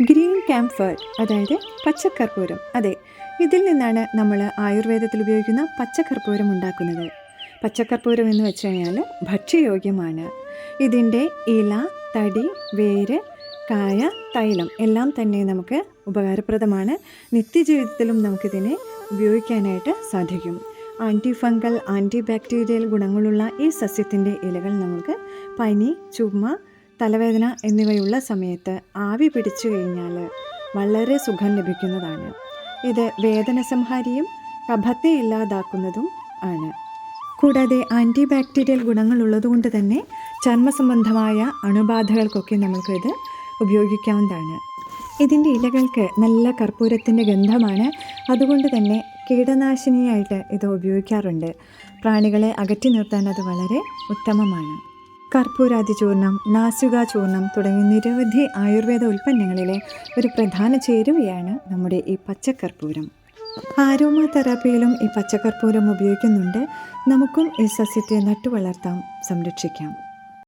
Green camphor അതായത് പച്ചക്കർപ്പൂരം. അതെ ഇതിൽ നിന്നാണ് നമ്മൾ ആയുർവേദത്തിൽ ഉപയോഗിക്കുന്ന പച്ചക്കർപ്പൂരം ഉണ്ടാക്കുന്നത്. പച്ചക്കർപ്പൂരം എന്ന് വെച്ച് കഴിഞ്ഞാൽ ഭക്ഷ്യയോഗ്യമാണ്. ഇതിന്റെ ഇല തടി വേര് കായ തൈലം എല്ലാം തന്നെ നമുക്ക് ഉപകാരപ്രദമാണ്. നിത്യജീവിതത്തിലും നമുക്കിതിനെ ഉപയോഗിക്കാനായിട്ട് സാധിക്കും. ആന്റി ഫംഗൽ ആന്റി ബാക്ടീരിയൽ ഗുണങ്ങളുള്ള ഈ സസ്യത്തിന്റെ ഇലകൾ നമുക്ക് പനി ചുമ തലവേദന എന്നിവയുള്ള സമയത്ത് ആവി പിടിച്ചു കഴിഞ്ഞാൽ വളരെ സുഖം ലഭിക്കുന്നതാണ്. ഇത് വേദന സംഹാരിയും കഫത്തെ ഇല്ലാതാക്കുന്നതും ആണ്. കൂടാതെ ആന്റി ബാക്ടീരിയൽ ഗുണങ്ങളുള്ളതുകൊണ്ട് തന്നെ ചർമ്മ സംബന്ധമായ അണുബാധകൾക്കൊക്കെ നമുക്കിത് ഉപയോഗിക്കാവുന്നതാണ്. ഇതിന്റെ ഇലകൾക്ക് നല്ല കർപ്പൂരത്തിന്റെ ഗന്ധമാണ്. അതുകൊണ്ട് തന്നെ കീടനാശിനിയായിട്ട് ഇത് ഉപയോഗിക്കാറുണ്ട്. പ്രാണികളെ അകറ്റി നിർത്താൻ അത് വളരെ ഉത്തമമാണ്. കർപ്പൂരാതി ചൂർണം നാസുക ചൂർണം തുടങ്ങിയ നിരവധി ആയുർവേദ ഉൽപ്പന്നങ്ങളിലെ ഒരു പ്രധാന ചേരുവയാണ് നമ്മുടെ ഈ പച്ചക്കർപ്പൂരം. ആരോമ തെറാപ്പിയിലും ഈ പച്ചക്കർപ്പൂരം ഉപയോഗിക്കുന്നുണ്ട്. നമുക്കും ഈ സസ്യത്തെ നട്ടുവളർത്താം സംരക്ഷിക്കാം.